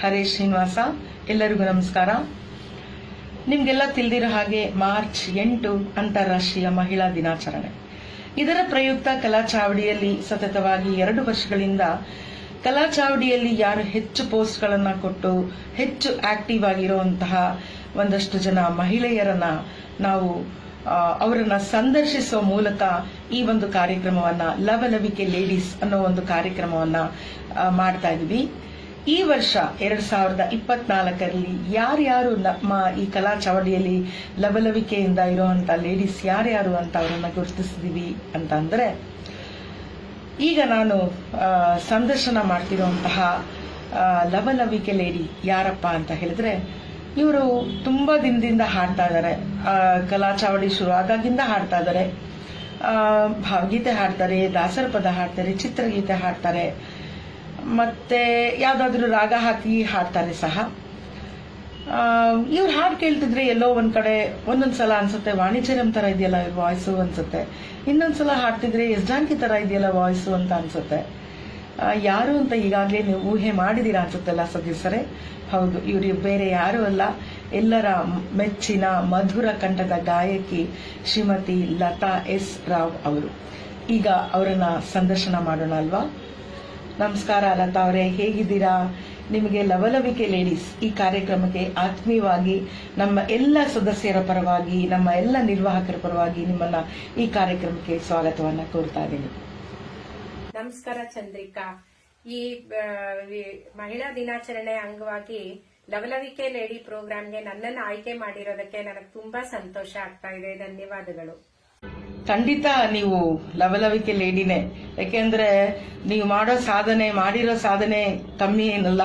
ಹರೇ ಶ್ರೀನಿವಾಸ, ಎಲ್ಲರಿಗೂ ನಮಸ್ಕಾರ. ನಿಮಗೆಲ್ಲ ತಿಳಿದಿರೋ ಹಾಗೆ ಮಾರ್ಚ್ ಎಂಟು ಅಂತಾರಾಷ್ಟ್ರೀಯ ಮಹಿಳಾ ದಿನಾಚರಣೆ. ಇದರ ಪ್ರಯುಕ್ತ ಕಲಾ ಚಾವಡಿಯಲ್ಲಿ ಸತತವಾಗಿ ಎರಡು ವರ್ಷಗಳಿಂದ ಕಲಾ ಚಾವಡಿಯಲ್ಲಿ ಯಾರು ಹೆಚ್ಚು ಪೋಸ್ಟ್ಗಳನ್ನು ಕೊಟ್ಟು ಹೆಚ್ಚು ಆಕ್ಟಿವ್ ಆಗಿರುವಂತಹ ಒಂದಷ್ಟು ಜನ ಮಹಿಳೆಯರನ್ನ ನಾವು ಅವರನ್ನ ಸಂದರ್ಶಿಸುವ ಮೂಲಕ ಈ ಒಂದು ಕಾರ್ಯಕ್ರಮವನ್ನ ಲವಲವಿಕೆ ಲೇಡೀಸ್ ಅನ್ನೋ ಒಂದು ಕಾರ್ಯಕ್ರಮವನ್ನ ಮಾಡ್ತಾ ಈ ವರ್ಷ ಎರಡ್ ಸಾವಿರದ ಇಪ್ಪತ್ನಾಲ್ಕರಲ್ಲಿ ಯಾರ್ಯಾರು ನಮ್ಮ ಈ ಕಲಾ ಚಾವಡಿಯಲ್ಲಿ ಲವಲವಿಕೆಯಿಂದ ಇರುವಂತ ಲೇಡೀಸ್ ಯಾರ್ಯಾರು ಅಂತ ಅವರನ್ನ ಗುರುತಿಸಿದೀವಿ ಅಂತ ಅಂದ್ರೆ, ಈಗ ನಾನು ಸಂದರ್ಶನ ಮಾಡ್ತಿರುವಂತಹ ಲವಲವಿಕೆ ಲೇಡಿ ಯಾರಪ್ಪ ಅಂತ ಹೇಳಿದ್ರೆ, ಇವರು ತುಂಬಾ ದಿನದಿಂದ ಹಾಡ್ತಾ ಇದ್ದಾರೆ ಕಲಾ ಚಾವಡಿ ಶುರು ಆದಾಗಿಂದ ಹಾಡ್ತಾ ಇದ್ದಾರೆ ಭಾವಗೀತೆ ಹಾಡ್ತಾರೆ, ದಾಸರ ಪದ ಹಾಡ್ತಾರೆ, ಚಿತ್ರಗೀತೆ ಹಾಡ್ತಾರೆ. ಮತ್ತೆ ಯಾವ್ದಾದ್ರು ರಾಗ ಹಾಕಿ ಹಾಡ್ತಾರೆ ಸಹ. ಇವ್ರು ಹಾಡು ಕೇಳ್ತಿದ್ರೆ ಎಲ್ಲೋ ಒಂದ್ ಕಡೆ ಒಂದೊಂದ್ಸಲ ಅನ್ಸುತ್ತೆ, ವಾಣಿಜ್ಯರಂ ತರ ಇದೆಯಲ್ಲ ಇವ್ರ ವಾಯ್ಸು ಅನ್ಸುತ್ತೆ. ಇನ್ನೊಂದ್ಸಲ ಹಾಡ್ತಿದ್ರೆ ಎಸ್ ಜಾನಕಿ ತರ ಇದೆಯಲ್ಲ ವಾಯ್ಸು ಅಂತ ಅನ್ಸುತ್ತೆ. ಯಾರು ಅಂತ ಈಗಾಗಲೇ ನೀವು ಊಹೆ ಮಾಡಿದೀರಾ ಅನ್ಸುತ್ತಲ್ಲ ಸದಸ್ಯರೇ ಹೌದು ಇವರು ಬೇರೆ ಯಾರು ಅಲ್ಲ. ಎಲ್ಲರ ಮೆಚ್ಚಿನ ಮಧುರ ಕಂಠದ ಗಾಯಕಿ ಶ್ರೀಮತಿ ಲತಾ ಎಸ್ ರಾವ್ ಅವರು. ಈಗ ಅವರನ್ನ ಸಂದರ್ಶನ ಮಾಡೋಣ ಅಲ್ವಾ? ನಮಸ್ಕಾರ ಲತಾ ಅವರೇ, ಹೇಗಿದ್ದೀರಾ? ನಿಮಗೆ ಲವಲವಿಕೆ ಲೇಡೀಸ್ ಈ ಕಾರ್ಯಕ್ರಮಕ್ಕೆ ಆತ್ಮೀಯವಾಗಿ ನಮ್ಮ ಎಲ್ಲ ಸದಸ್ಯರ ಪರವಾಗಿ, ನಮ್ಮ ಎಲ್ಲ ನಿರ್ವಾಹಕರ ಪರವಾಗಿ ನಿಮ್ಮನ್ನ ಈ ಕಾರ್ಯಕ್ರಮಕ್ಕೆ ಸ್ವಾಗತವನ್ನ ಕೋರ್ತಾ ಇದ್ದೀನಿ. ನಮಸ್ಕಾರ ಚಂದ್ರಿಕಾ. ಈ ಮಹಿಳಾ ದಿನಾಚರಣೆ ಅಂಗವಾಗಿ ಲವಲವಿಕೆ ಲೇಡಿ ಪ್ರೋಗ್ರಾಂಗೆ ನನ್ನನ್ನು ಆಯ್ಕೆ ಮಾಡಿರೋದಕ್ಕೆ ನನಗೆ ತುಂಬಾ ಸಂತೋಷ ಆಗ್ತಾ ಇದೆ. ಧನ್ಯವಾದಗಳು. ಖಂಡಿತ ನೀವು ಲವಲವಿಕೆ ಲೇಡಿನೇ. ಯಾಕೆಂದ್ರೆ ನೀವು ಮಾಡೋ ಸಾಧನೆ, ಮಾಡಿರೋ ಸಾಧನೆ ಕಮ್ಮಿ ಏನಲ್ಲ.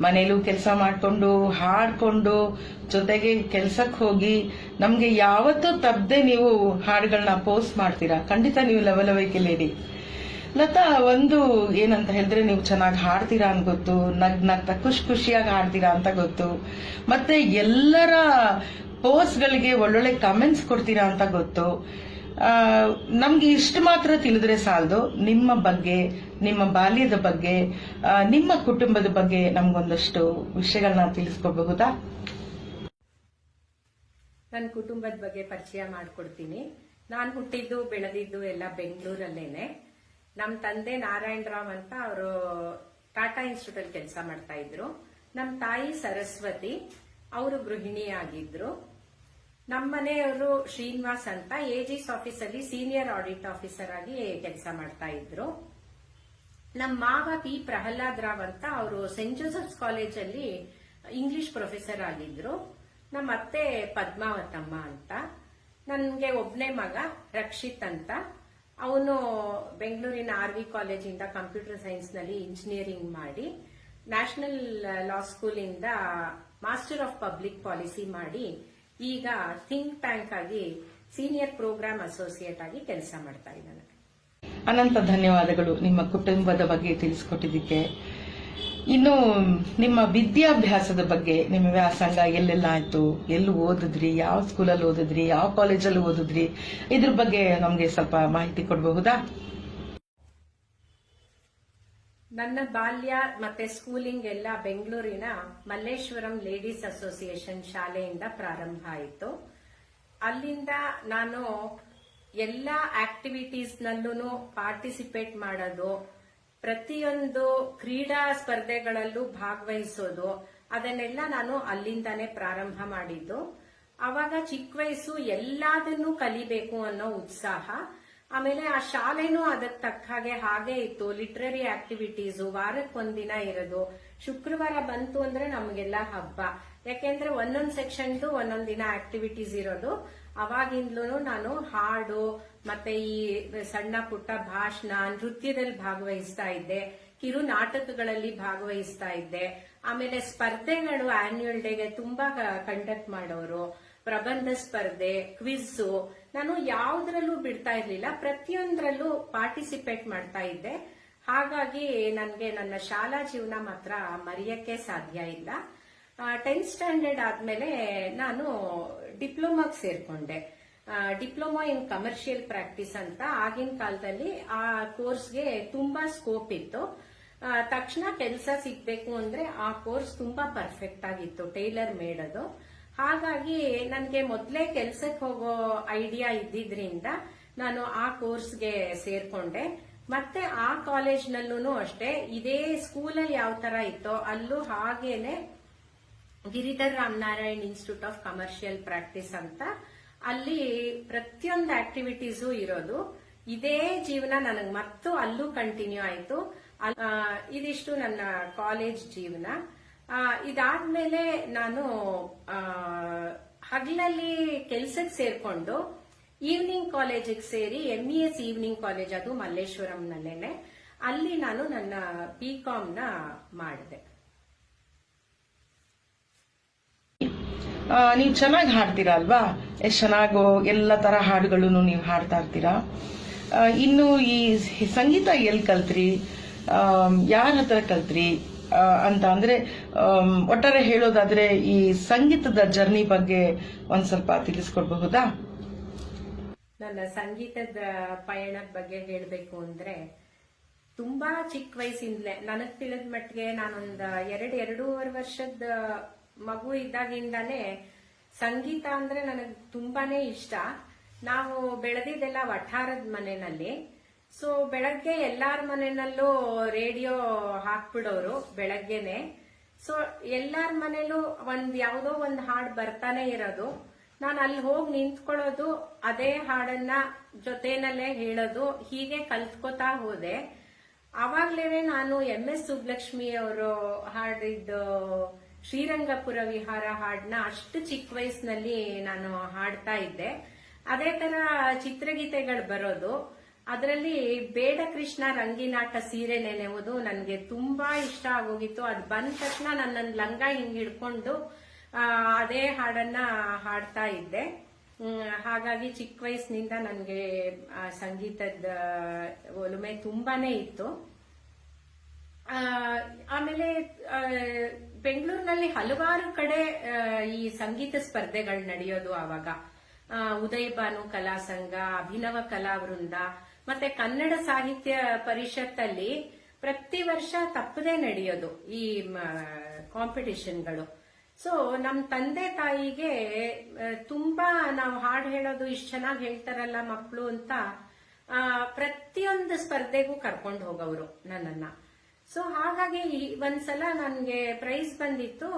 ಮನೇಲೂ ಕೆಲಸ ಮಾಡಿಕೊಂಡು, ಹಾಡ್ಕೊಂಡು, ಜೊತೆಗೆ ಕೆಲ್ಸಕ್ಕೆ ಹೋಗಿ ನಮಗೆ ಯಾವತ್ತೂ ತಪ್ಪದೆ ನೀವು ಹಾಡುಗಳನ್ನ ಪೋಸ್ಟ್ ಮಾಡ್ತೀರಾ. ಖಂಡಿತ ನೀವು ಲವಲವಿಕೆ ಲೇಡಿ. ಲತಾ, ಒಂದು ಏನಂತ ಹೇಳಿದ್ರೆ ನೀವು ಚೆನ್ನಾಗಿ ಹಾಡ್ತೀರಾ ಅಂತ ಗೊತ್ತು, ನಗ್ ನಗ್ತಾ ಖುಷಿ ಖುಷಿಯಾಗಿ ಹಾಡ್ತೀರಾ ಅಂತ ಗೊತ್ತು. ಮತ್ತೆ ಎಲ್ಲರ ಪೋಸ್ಟ್ಗಳಿಗೆ ಒಳ್ಳೊಳ್ಳೆ ಕಮೆಂಟ್ಸ್ ಕೊಡ್ತೀರಾ ಅಂತ ಗೊತ್ತು. ನಮ್ಗೆ ಇಷ್ಟು ಮಾತ್ರ ತಿಳಿದ್ರೆ ಸಾಲದು. ನಿಮ್ಮ ಬಗ್ಗೆ, ನಿಮ್ಮ ಬಾಲ್ಯದ ಬಗ್ಗೆ ನಿಮ್ಮ ಕುಟುಂಬದ ಬಗ್ಗೆ ನಮ್ಗೊಂದಷ್ಟು ವಿಷಯಗಳನ್ನ ತಿಳಿಸ್ಕೋಬಹುದಾ ನನ್ನ ಕುಟುಂಬದ ಬಗ್ಗೆ ಪರಿಚಯ ಮಾಡ್ಕೊಡ್ತೀನಿ. ನಾನು ಹುಟ್ಟಿದ್ದು, ಬೆಳೆದಿದ್ದು ಎಲ್ಲ ಬೆಂಗಳೂರಲ್ಲೇನೆ. ನಮ್ಮ ತಂದೆ ನಾರಾಯಣ ರಾವ್ ಅಂತ ಅವರು ಟಾಟಾ ಇನ್ಸ್ಟಿಟ್ಯೂಟ್ ಕೆಲಸ ಮಾಡ್ತಾ ಇದ್ರು. ನಮ್ಮ ತಾಯಿ ಸರಸ್ವತಿ, ಅವರು ಗೃಹಿಣಿಯಾಗಿದ್ರು. ಮನೆಯವರು ಶ್ರೀನಿವಾಸ್ ಅಂತ ಎಜಿಸ್ ಆಫೀಸ್ ಅಲ್ಲಿ ಸೀನಿಯರ್ ಆಡಿಟ್ ಆಫೀಸರ್ ಆಗಿ ಕೆಲಸ ಮಾಡ್ತಾ ಇದ್ರು. ನಮ್ಮ ಮಾವ ಪಿ ಪ್ರಹ್ಲಾದ್ ರಾವ್ ಅಂತ ಅವರು ಸೆಂಟ್ ಜೋಸೆಫ್ಸ್ ಕಾಲೇಜಲ್ಲಿ ಇಂಗ್ಲಿಷ್ ಪ್ರೊಫೆಸರ್ ಆಗಿದ್ರು. ನಮ್ಮ ಅತ್ತೆ ಪದ್ಮಾವತಮ್ಮ ಅಂತ. ನನ್ಗೆ ಒಬ್ನೇ ಮಗ ರಕ್ಷಿತ್ ಅಂತ. ಅವನು ಬೆಂಗಳೂರಿನ ಆರ್ ವಿ ಕಾಲೇಜಿಂದ ಕಂಪ್ಯೂಟರ್ ಸೈನ್ಸ್ನಲ್ಲಿ ಇಂಜಿನಿಯರಿಂಗ್ ಮಾಡಿ ನ್ಯಾಷನಲ್ ಲಾ ಸ್ಕೂಲ್ ಇಂದ ಮಾಸ್ಟರ್ ಆಫ್ ಪಬ್ಲಿಕ್ ಪಾಲಿಸಿ ಮಾಡಿ ಈಗ ಥಿಂಕ್ ಟ್ಯಾಂಕ್ ಆಗಿ ಸೀನಿಯರ್ ಪ್ರೋಗ್ರಾಮ್ ಅಸೋಸಿಯೇಟ್ ಆಗಿ ಕೆಲಸ ಮಾಡ್ತಾ ಇದ್ದಾನೆ. ಅನಂತ ಧನ್ಯವಾದಗಳು ನಿಮ್ಮ ಕುಟುಂಬದ ಬಗ್ಗೆ ತಿಳಿಸ್ಕೊಟ್ಟಿದ್ದಕ್ಕೆ. ಇನ್ನು ನಿಮ್ಮ ವಿದ್ಯಾಭ್ಯಾಸದ ಬಗ್ಗೆ ನಿಮ್ಮ ವ್ಯಾಸಂಗ ಎಲ್ಲೆಲ್ಲ ಆಯ್ತು? ಎಲ್ಲಿ ಓದಿದ್ರಿ? ಯಾವ ಸ್ಕೂಲಲ್ಲಿ ಓದಿದ್ರಿ? ಯಾವ ಕಾಲೇಜಲ್ಲಿ ಓದಿದ್ರಿ? ಇದ್ರ ಬಗ್ಗೆ ನಮಗೆ ಸ್ವಲ್ಪ ಮಾಹಿತಿ ಕೊಡಬಹುದಾ? ನನ್ನ ಬಾಲ್ಯ ಮತ್ತೆ ಸ್ಕೂಲಿಂಗ್ ಎಲ್ಲ ಬೆಂಗಳೂರಿನ ಮಲ್ಲೇಶ್ವರಂ ಲೇಡೀಸ್ ಅಸೋಸಿಯೇಷನ್ ಶಾಲೆಯಿಂದ ಪ್ರಾರಂಭ ಆಯಿತು. ಅಲ್ಲಿಂದ ನಾನು ಎಲ್ಲ ಆಕ್ಟಿವಿಟೀಸ್ ನಲ್ಲೂ ಪಾರ್ಟಿಸಿಪೇಟ್ ಮಾಡೋದು, ಪ್ರತಿಯೊಂದು ಕ್ರೀಡಾ ಸ್ಪರ್ಧೆಗಳಲ್ಲೂ ಭಾಗವಹಿಸೋದು, ಅದನ್ನೆಲ್ಲ ನಾನು ಅಲ್ಲಿಂದಾನೇ ಪ್ರಾರಂಭ ಮಾಡಿದ್ದು. ಅವಾಗ ಚಿಕ್ಕ ವಯಸ್ಸು ಎಲ್ಲದನ್ನೂ ಕಲಿಬೇಕು ಅನ್ನೋ ಉತ್ಸಾಹ ಆಮೇಲೆ ಆ ಶಾಲೆನೂ ಅದಕ್ಕೆ ತಕ್ಕ ಹಾಗೆ ಹಾಗೆ ಇತ್ತು. ಲಿಟ್ರರಿ ಆಕ್ಟಿವಿಟೀಸ್ ವಾರಕ್ಕೊಂದಿನ ಇರೋದು. ಶುಕ್ರವಾರ ಬಂತು ಅಂದ್ರೆ ನಮಗೆಲ್ಲ ಹಬ್ಬ. ಯಾಕೆಂದ್ರೆ ಒಂದೊಂದ್ ಸೆಕ್ಷನ್ದು ಒಂದೊಂದ್ ದಿನ ಆಕ್ಟಿವಿಟೀಸ್ ಇರೋದು. ಅವಾಗಿಂದ್ಲೂ ನಾನು ಹಾಡು, ಮತ್ತೆ ಈ ಸಣ್ಣ ಪುಟ್ಟ ಭಾಷಣ, ನೃತ್ಯದಲ್ಲಿ ಭಾಗವಹಿಸ್ತಾ ಇದ್ದೆ. ಕಿರು ನಾಟಕಗಳಲ್ಲಿ ಭಾಗವಹಿಸ್ತಾ ಇದ್ದೆ. ಆಮೇಲೆ ಸ್ಪರ್ಧೆಗಳು ಆನ್ಯುಯಲ್ ಡೇಗೆ ತುಂಬಾ ಕಂಡಕ್ಟ್ ಮಾಡೋರು. ಪ್ರಬಂಧ ಸ್ಪರ್ಧೆ ಕ್ವಿಝ್ ನಾನು ಯಾವ್ದ್ರಲ್ಲೂ ಬಿಡ್ತಾ ಇರ್ಲಿಲ್ಲ, ಪ್ರತಿಯೊಂದರಲ್ಲೂ ಪಾರ್ಟಿಸಿಪೇಟ್ ಮಾಡ್ತಾ ಇದ್ದೆ. ಹಾಗಾಗಿ ನನಗೆ ನನ್ನ ಶಾಲಾ ಜೀವನ ಮಾತ್ರ ಮರೆಯಕ್ಕೆ ಸಾಧ್ಯ ಇಲ್ಲ. ಟೆಂತ್ ಸ್ಟ್ಯಾಂಡರ್ಡ್ ಆದ್ಮೇಲೆ ನಾನು ಡಿಪ್ಲೊಮಾಗ್ ಸೇರ್ಕೊಂಡೆ. ಡಿಪ್ಲೊಮಾ ಇನ್ ಕಮರ್ಷಿಯಲ್ ಪ್ರಾಕ್ಟೀಸ್ ಅಂತ ಆಗಿನ ಕಾಲದಲ್ಲಿ ಆ ಕೋರ್ಸ್ಗೆ ತುಂಬಾ ಸ್ಕೋಪ್ ಇತ್ತು. ತಕ್ಷಣ ಕೆಲಸ ಸಿಗ್ಬೇಕು ಅಂದ್ರೆ ಆ ಕೋರ್ಸ್ ತುಂಬಾ ಪರ್ಫೆಕ್ಟ್ ಆಗಿತ್ತು ಟೈಲರ್ ಮೇಡ್ ಅದು. ಹಾಗಾಗಿ ನನಗೆ ಮೊದಲೇ ಕೆಲ್ಸಕ್ಕೆ ಹೋಗೋ ಐಡಿಯಾ ಇದ್ದಿದ್ರಿಂದ ನಾನು ಆ ಕೋರ್ಸ್ಗೆ ಸೇರ್ಕೊಂಡೆ. ಮತ್ತೆ ಆ ಕಾಲೇಜ್ನಲ್ಲೂ ಅಷ್ಟೇ, ಇದೇ ಸ್ಕೂಲಲ್ಲಿ ಯಾವ ತರ ಇತ್ತೋ ಅಲ್ಲೂ ಹಾಗೇನೆ Giridhar Ramanarayan institute of commercial practice ಅಂತ ಅಲ್ಲಿ ಪ್ರತಿಯೊಂದು ಆಕ್ಟಿವಿಟೀಸು ಇರೋದು. ಇದೇ ಜೀವನ ನನಗೆ ಮತ್ತು ಅಲ್ಲೂ ಕಂಟಿನ್ಯೂ ಆಯಿತು. ಇದಿಷ್ಟು ನನ್ನ ಕಾಲೇಜ್ ಜೀವನ. ಇದಾದ್ಮೇಲೆ ನಾನು ಹಗಲಲ್ಲಿ ಕೆಲ್ಸಕ್ಕೆ ಸೇರ್ಕೊಂಡು ಈವ್ನಿಂಗ್ ಕಾಲೇಜಿಗೆ ಸೇರಿ M E S evening college ಅದು ಮಲ್ಲೇಶ್ವರಂನಲ್ಲೇನೆ. ಅಲ್ಲಿ ನಾನು ನನ್ನ ಬಿ ನ ಮಾಡಿದೆ. ನೀವು ಚೆನ್ನಾಗಿ ಹಾಡ್ತೀರಾ ಅಲ್ವಾ? ಎಷ್ಟು ಚೆನ್ನಾಗೋ ಎಲ್ಲ ತರ ಹಾಡುಗಳನ್ನು ನೀವು ಹಾಡ್ತಾ ಇರ್ತೀರಾ? ಇನ್ನು ಈ ಸಂಗೀತ ಎಲ್ಲಿ ಕಲ್ತ್ರಿ? ಯಾರ ಹತ್ರ ಕಲ್ತ್ರಿ? ಅಂತ ಅಂದ್ರೆ ಒಟ್ಟಾರೆ ಹೇಳೋದಾದ್ರೆ ಈ ಸಂಗೀತದ ಜರ್ನಿ ಬಗ್ಗೆ ಒಂದ್ ಸ್ವಲ್ಪ ತಿಳಿಸ್ಕೊಡ್ಬಹುದಾ? ನನ್ನ ಸಂಗೀತದ ಪಯಣದ ಬಗ್ಗೆ ಹೇಳಬೇಕು ಅಂದ್ರೆ, ತುಂಬಾ ಚಿಕ್ಕ ವಯಸ್ಸಿಂದಲೇ, ನನಗ್ ತಿಳಿದ ಮಟ್ಟಿಗೆ ನಾನೊಂದ್ ಎರಡ್, ಎರಡೂವರೆ ವರ್ಷದ ಮಗು ಇದ್ದಾಗಿಂದಾನೇ ಸಂಗೀತ ಅಂದ್ರೆ ನನಗ್ ತುಂಬಾನೇ ಇಷ್ಟ. ನಾವು ಬೆಳೆದಿದ್ದೆಲ್ಲ ವಠಾರದ ಮನೆಯಲ್ಲಿ ಸೊ ಬೆಳಗ್ಗೆ ಎಲ್ಲಾರ ಮನೆಯಲ್ಲೂ ರೇಡಿಯೋ ಹಾಕ್ಬಿಡೋರು ಬೆಳಗ್ಗೆನೆ. ಸೊ ಎಲ್ಲಾರ ಮನೇಲೂ ಒಂದ್ ಯಾವ್ದೋ ಒಂದ್ ಹಾಡ್ ಬರ್ತಾನೆ ಇರೋದು. ನಾನು ಅಲ್ಲಿ ಹೋಗಿ ನಿಂತ್ಕೊಳ್ಳೋದು, ಅದೇ ಹಾಡನ್ನ ಜೊತೆನಲ್ಲೇ ಹೇಳೋದು, ಹೀಗೆ ಕಲ್ತ್ಕೋತಾ ಹೋದೆ. ಅವಾಗ್ಲೇನೆ ನಾನು ಎಂ ಎಸ್ ಸುಬ್ಲಕ್ಷ್ಮಿ ಅವರು ಹಾಡಿದ್ದು ಶ್ರೀರಂಗಪುರ ವಿಹಾರ ಹಾಡನ್ನ ಅಷ್ಟು ಚಿಕ್ಕ ವಯಸ್ಸಿನಲ್ಲಿ ನಾನು ಹಾಡ್ತಾ ಇದ್ದೆ. ಅದೇ ತರ ಚಿತ್ರಗೀತೆಗಳು ಬರೋದು. ಅದರಲ್ಲಿ ಬೇಡ ಕೃಷ್ಣ ರಂಗಿನಾಟ ಸೀರೆ ನೆನೆಯುವುದು ನನಗೆ ತುಂಬಾ ಇಷ್ಟ ಆಗೋಗಿತ್ತು. ಅದು ಬಂದ ತಕ್ಷಣ ನನ್ನ ಲಂಗ ಹಿಂಗ್ ಹಿಡ್ಕೊಂಡು ಅದೇ ಹಾಡನ್ನ ಹಾಡ್ತಾ ಇದ್ದೆ. ಹಾಗಾಗಿ ಚಿಕ್ಕ ವಯಸ್ಸಿನಿಂದ ನನಗೆ ಸಂಗೀತದ ಒಲುಮೆ ತುಂಬಾನೇ ಇತ್ತು. ಆಮೇಲೆ ಬೆಂಗಳೂರಿನಲ್ಲಿ ಹಲವಾರು ಕಡೆ ಈ ಸಂಗೀತ ಸ್ಪರ್ಧೆಗಳು ನಡೆಯೋದು ಆವಾಗ. ಉದಯ ಭಾನು ಕಲಾ ಸಂಘ, ಅಭಿನವ ಕಲಾ ವೃಂದ ಮತ್ತೆ ಕನ್ನಡ ಸಾಹಿತ್ಯ ಪರಿಷತ್ತಲ್ಲಿ ಪ್ರತಿ ವರ್ಷ ತಪ್ಪದೇ ನಡೆಯೋದು ಈ ಕಾಂಪಿಟಿಷನ್ಗಳು ಸೊ ನಮ್ಮ ತಂದೆ ತಾಯಿಗೆ ತುಂಬಾ ನಾವು ಹಾಡು ಹೇಳೋದು ಇಷ್ಟು ಚೆನ್ನಾಗಿ ಹೇಳ್ತಾರಲ್ಲ ಮಕ್ಕಳು ಅಂತ ಪ್ರತಿಯೊಂದು ಸ್ಪರ್ಧೆಗೂ ಕರ್ಕೊಂಡು ಹೋಗವರು ನನ್ನನ್ನ. ಸೊ ಹಾಗಾಗಿ ಒಂದ್ಸಲ ನನಗೆ ಪ್ರೈಸ್ ಬಂದಿತ್ತು,